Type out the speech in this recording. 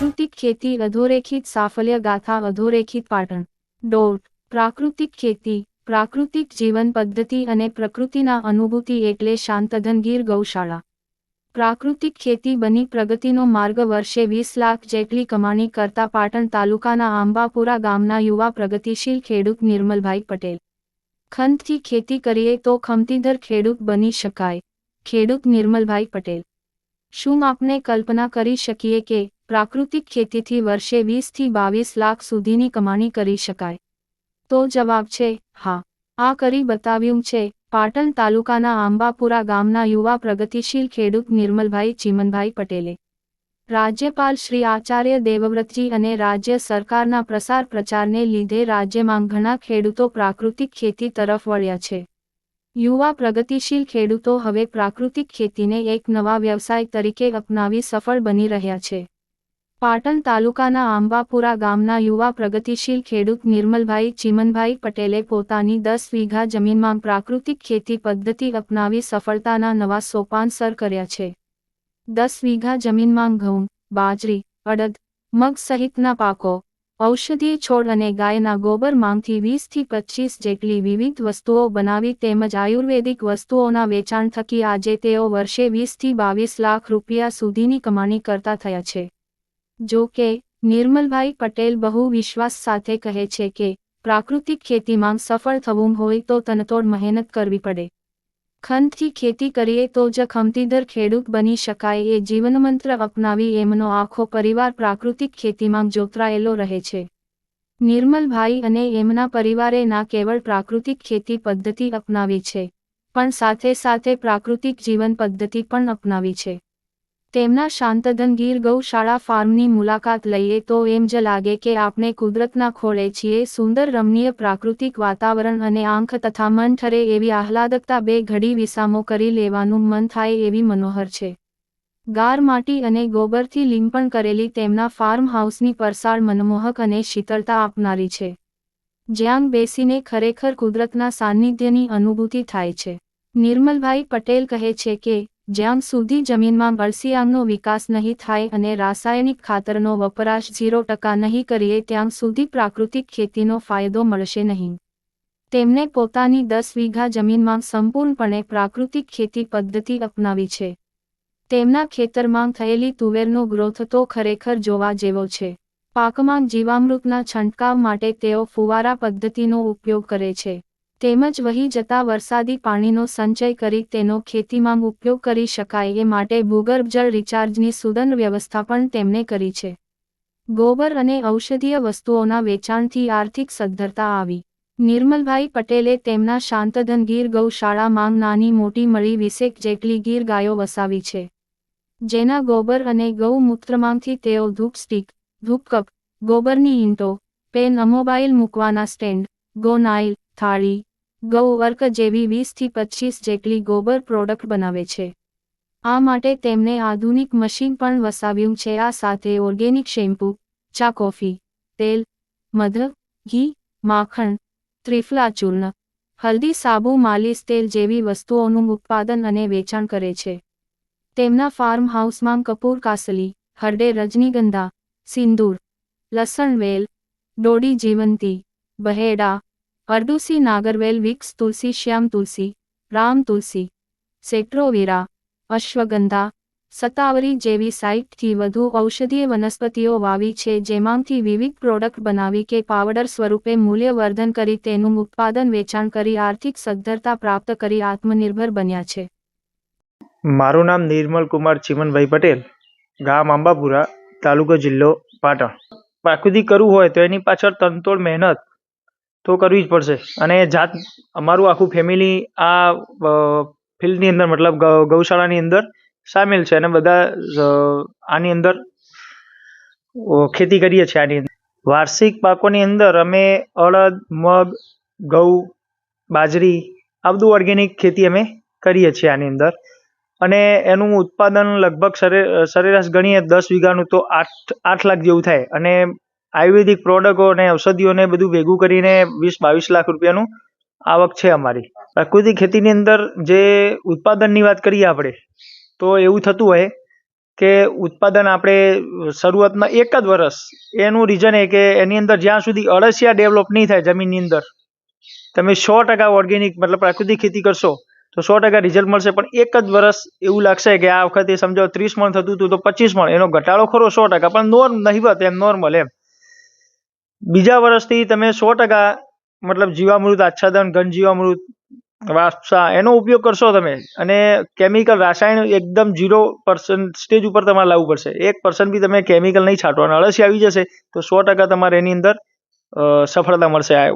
પ્રાકૃતિક ખેતી અધોરેખિત સાફલ્ય ગાથા અધોરેખિત પાટણ. દોઢ. પ્રાકૃતિક ખેતી, પ્રાકૃતિક જીવન પદ્ધતિ અને પ્રકૃતિના અનુભૂતિ એટલે શાંતધન ગીર ગૌશાળા. પ્રાકૃતિક ખેતી બની પ્રગતિનો માર્ગ વર્ષે વીસ લાખ જેટલી કમાણી કરતા પાટણ તાલુકાના આંબાપુરા ગામના યુવા પ્રગતિશીલ ખેડૂત નિર્મલભાઈ પટેલ. ખંતથી ખેતી કરીએ તો ખમતીધર ખેડૂત બની શકાય. ખેડૂત નિર્મલભાઈ પટેલ. શું આપણે કલ્પના કરી શકીએ કે પ્રાકૃતિક ખેતીથી વર્ષે વીસથી બાવીસ લાખ સુધીની કમાણી કરી શકાય. તો જવાબ છે, હા. આ કરી બતાવ્યું છે, પાટણ તાલુકાના આંબાપુરા ગામના યુવા પ્રગતિશીલ ખેડૂત નિર્મલભાઈ ચીમનભાઈ પટેલે. રાજ્યપાલ શ્રી આચાર્ય દેવવ્રતજી અને રાજ્ય સરકારના પ્રસાર પ્રચારને લીધે રાજ્યમાં ઘણા ખેડૂતો પ્રાકૃતિક ખેતી તરફ વળ્યા છે. યુવા પ્રગતિશીલ ખેડૂતો હવે પ્રાકૃતિક ખેતીને એક નવા વ્યવસાય તરીકે અપનાવી સફળ બની રહ્યા છે. પાટણ તાલુકાના આંબાપુરા ગામના યુવા પ્રગતિશીલ ખેડૂત નિર્મલભાઈ ચીમનભાઈ પટેલે પોતાની દસ વીઘા જમીનમાં પ્રાકૃતિક ખેતી પદ્ધતિ અપનાવી સફળતાના નવા સોપાન સર કર્યા છે. દસ વીઘા જમીનમાં ઘઉં, બાજરી, અડદ, મગ સહિતના પાકો, ઔષધીય છોડ અને ગાયના ગોબર માંગથી વીસથી પચીસ જેટલી વિવિધ વસ્તુઓ બનાવી તેમજ આયુર્વેદિક વસ્તુઓના વેચાણ થકી આજે તેઓ વર્ષે વીસથી બાવીસ લાખ રૂપિયા સુધીની કમાણી કરતા થયા છે. જો કે, નિર્મલભાઈ પટેલ બહુ વિશ્વાસ સાથે કહે છે કે, પ્રાકૃતિક ખેતીમાં સફળ થવું હોય તો તનતોડ મહેનત કરવી પડે. ખંતથી ખેતી કરીએ તો જ ખમતીદર ખેડૂત બની શકાય એ જીવનમંત્ર અપનાવી એમનો આખો પરિવાર પ્રાકૃતિક ખેતીમાં જોતરાયેલો રહે છે. નિર્મલભાઈ અને એમના પરિવારે ના કેવળ પ્રાકૃતિક ખેતી પદ્ધતિ અપનાવી છે, પણ સાથે સાથે પ્રાકૃતિક જીવન પદ્ધતિ પણ અપનાવી છે. તેમના શાંતધન ગીર ગૌશાળા ફાર્મની મુલાકાત લઈએ તો એમ જ લાગે કે આપણે કુદરતના ખોળે છીએ, સુંદર રમણીય પ્રાકૃતિક વાતાવરણ અને આંખ તથા મન ઠરે એવી આહલાદકતા બે ઘડી વિસામો કરી લેવાનું મન થાય એવી મનોહર છે. ગાર માટી અને ગોબરથી લીંપણ કરેલી તેમના ફાર્મ હાઉસની પરસાળ મનમોહક અને શીતળતા આપનારી છે. જ્યાં બેસીને ખરેખર કુદરતના સાનિધ્યની અનુભૂતિ થાય છે. નિર્મલભાઈ પટેલ કહે છે કે જ્યાં સુધી જમીનમાં અળસિયાંગનો વિકાસ નહીં થાય અને રાસાયણિક ખાતરનો વપરાશ ઝીરો ટકા નહીં કરીએ ત્યાં સુધી પ્રાકૃતિક ખેતીનો ફાયદો મળશે નહીં. તેમણે પોતાની દસ વીઘા જમીનમાં સંપૂર્ણપણે પ્રાકૃતિક ખેતી પદ્ધતિ અપનાવી છે. તેમના ખેતરમાં થયેલી તુવેરનો ગ્રોથ તો ખરેખર જોવા જેવો છે. પાકમાં જીવામૃતના છંટકાવ માટે તેઓ ફુવારા પદ્ધતિનો ઉપયોગ કરે છે. તેમજ વહી જતા વરસાદી પાણીનો સંચય કરી તેનો ખેતીમાં ઉપયોગ કરી શકાય એ માટે ભૂગર્ભ જળ રિચાર્જની સુદન વ્યવસ્થા પણ તેમણે કરી છે. ગોબર અને ઔષધીય વસ્તુઓના વેચાણથી આર્થિક સદ્ધરતા આવી. નિર્મલભાઈ પટેલે તેમના શાંતધન ગીર ગૌશાળામાં નાની મોટી મળી વીસેક જેટલી ગીર ગાયો વસાવી છે. જેના ગોબર અને ગૌમૂત્રમાંથી તેઓ ધૂપ સ્ટીક ધૂપકપ ગોબરની ઈંટો, પેન અમોબાઈલ મૂકવાના સ્ટેન્ડ, ગોનાઇલ, થાળી ગૌ વર્ક જેવી વીસથી પચીસ જેટલી ગોબર પ્રોડક્ટ બનાવે છે. આ માટે તેમને આધુનિક મશીન પણ વસાવ્યું છે. આ સાથે ઓર્ગેનિક શેમ્પૂ, ચા કોફી, તેલ, મધ, ઘી, માખણ, ત્રિફલા ચૂર્ણ, હલ્દી સાબુ, માલિશ તેલ જેવી વસ્તુઓનું ઉત્પાદન અને વેચાણ કરે છે. તેમના ફાર્મ હાઉસમાં કપૂર કાસલી, હરડે રજનીગંધા, સિંદૂર, લસણ વેલ, ડોડી જીવંતી, બહેડા અરડુસી નાગરવેલ વિક્સ તુલસી શ્યામ તુલસી રામ તુલસી સેટ્રોવીરા અશ્વગંધા સતાવરી જેવી સાઇટથી વધુ ઔષધીય વનસ્પતિઓ વાવી છે જેમાંથી વિવિધ પ્રોડક્ટ બનાવી કે પાવડર સ્વરૂપે મૂલ્યવર્ધન કરી તેનું ઉત્પાદન વેચાણ કરી આર્થિક સદ્ધરતા પ્રાપ્ત કરી આત્મનિર્ભર બન્યા છે મારું નામ નિર્મલ કુમાર ચીમનભાઈ પટેલ, ગામ આંબાપુરા, તાલુકો જિલ્લો પાટણ. પ્રાકૃતિક કરવું હોય તો એની પાછળ તનતોડ મહેનત તો કરવી જ પડશે. અને જાત, અમારું આખું ફેમિલી આ ફિલ્ડની અંદર, મતલબ ગૌશાળાની અંદર સામેલ છે. અને બધા આની અંદર ખેતી કરીએ છીએ આની અંદર. વાર્ષિક પાકોની અંદર અમે અડદ, મગ ઘઉં બાજરી, આ બધું ઓર્ગેનિક ખેતી અમે કરીએ છીએ આની અંદર. અને એનું ઉત્પાદન લગભગ સરેરાશ ગણીએ, દસ વીઘાનું તો આઠ આઠ લાખ જેવું થાય. અને આયુર્વેદિક પ્રોડક્ટો અને ઔષધિઓને બધું ભેગું કરીને વીસ બાવીસ લાખ રૂપિયાનું આવક છે અમારી. પ્રાકૃતિક ખેતીની અંદર જે ઉત્પાદનની વાત કરીએ આપણે, તો એવું થતું હોય કે ઉત્પાદન આપણે શરૂઆતમાં એક જ વર્ષ એનું રીઝન એ કે એની અંદર જ્યાં સુધી અળસિયા ડેવલપ નહીં થાય જમીનની અંદર, તમે સો ટકા ઓર્ગેનિક મતલબ પ્રાકૃતિક ખેતી કરશો, તો સો ટકા રિઝલ્ટ મળશે. પણ એક જ વર્ષ એવું લાગશે કે આ વખતે સમજો ત્રીસ મણ થતું હતું તો પચીસ મણ, એનો ઘટાડો ખરો સો ટકા, પણ નોર્મ નહિવત, એમ નોર્મલ એમ. બીજા વર્ષથી તમે સો ટકા મતલબ જીવામૃત, આચ્છાદન ઘન જીવામૃત વાસા એનો ઉપયોગ કરશો તમે. અને કેમિકલ રાસાયણ એકદમ ઝીરો પર્સન્ટ સ્ટેજ ઉપર તમારે લાવવું પડશે. એક પર્સન્ટ બી તમે કેમિકલ નહીં છાંટવાના. અળસી આવી જશે તો સો ટકા તમારે એની અંદર સફળતા મળશે આ